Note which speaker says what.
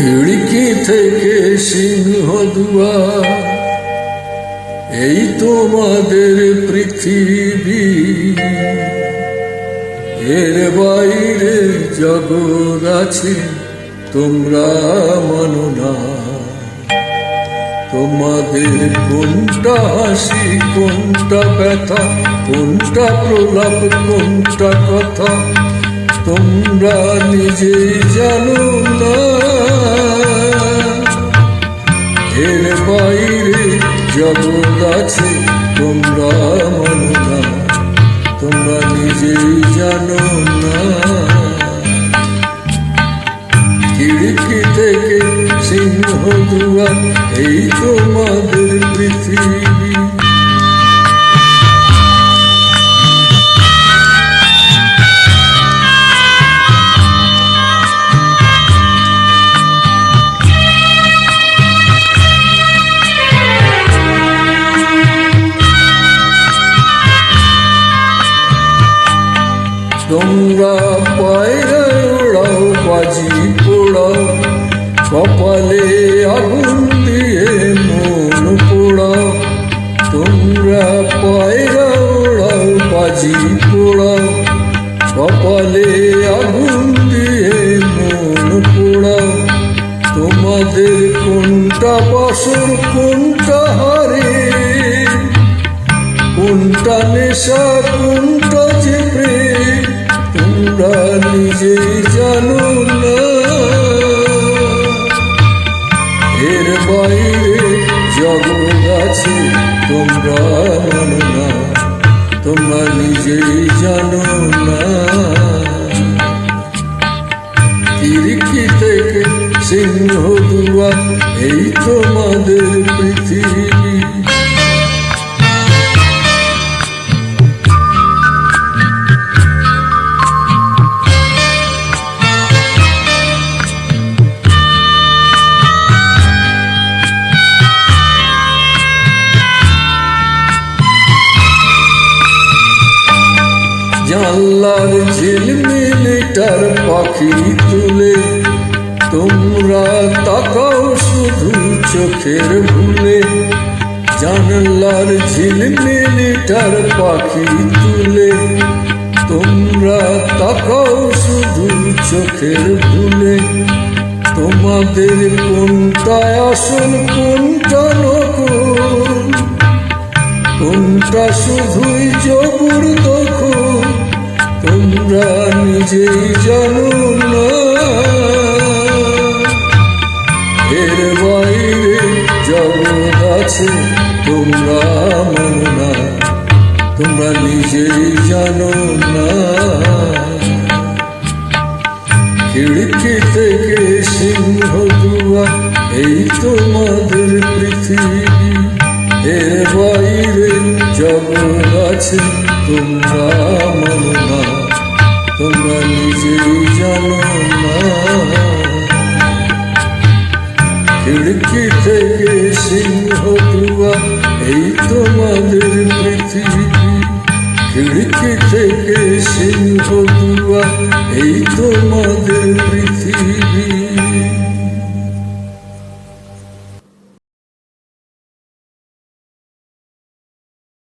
Speaker 1: খিড়কি থেকে সিংহ দুয়ার, এই তোমাদের পৃথিবী। এর বাইরে জগৎ আছে, তোমরা মানো না। তোমাদের কোনটা হাসি, কোনটা ব্যথা, কোনটা প্রলাপ, কোনটা কথা, তোমরা নিজেই জানো না। আছে, তোমরা মানো না, তোমরা নিজেই জানো না। খিড়কি থেকে সিংহ দুয়া, এই তোমাদের পৃথিবী। তোমরা পায়রা ওড়াও বাজি পোড়াও কপালে আগুন দিয়ে মন পোড়াও তোমরা পায়রা ওড়াও বাজি পোড়াও কপালে আগুন দিয়ে মন পোড়াও তোমাদের কোনটা বাসর, কোনটা হারে? কোনটা নেশা, কোনটা তোমরা নিজেই জানো না। এর বাইরে জগৎ তোমরা মানো না। তোমরা নিজেই জানো না। খিড়কি থেকে সিংহ দুয়া, এই তোমাদের পৃথিবী। জানলার ঝিলমিলিটার পাখি তুলে, তোমরা তাকাও শুধু চোখের ভুলে। জানলার ঝিলমিলিটার পাখি তুলে, তোমরা তাকাও শুধু চোখের ভুলে। তোমাদের কোনটা আসল, কোনটা নকল? কোনটা শুধুই জবুর তোমরা নিজেই জানো না। এর বাইরে জগৎ আছে, তোমরা মানো তোমরা নিজেই জানো না। খিড়কি এই তোমাদের পৃথিবী। এর বাইরে জগৎ তোমরা মানো না। খিড়কি থেকে সিংহ দুয়া এই তোমাদের পৃথিবী। খিড়কি থেকে সিংহ দুয়া এই তোমাদের পৃথিবী।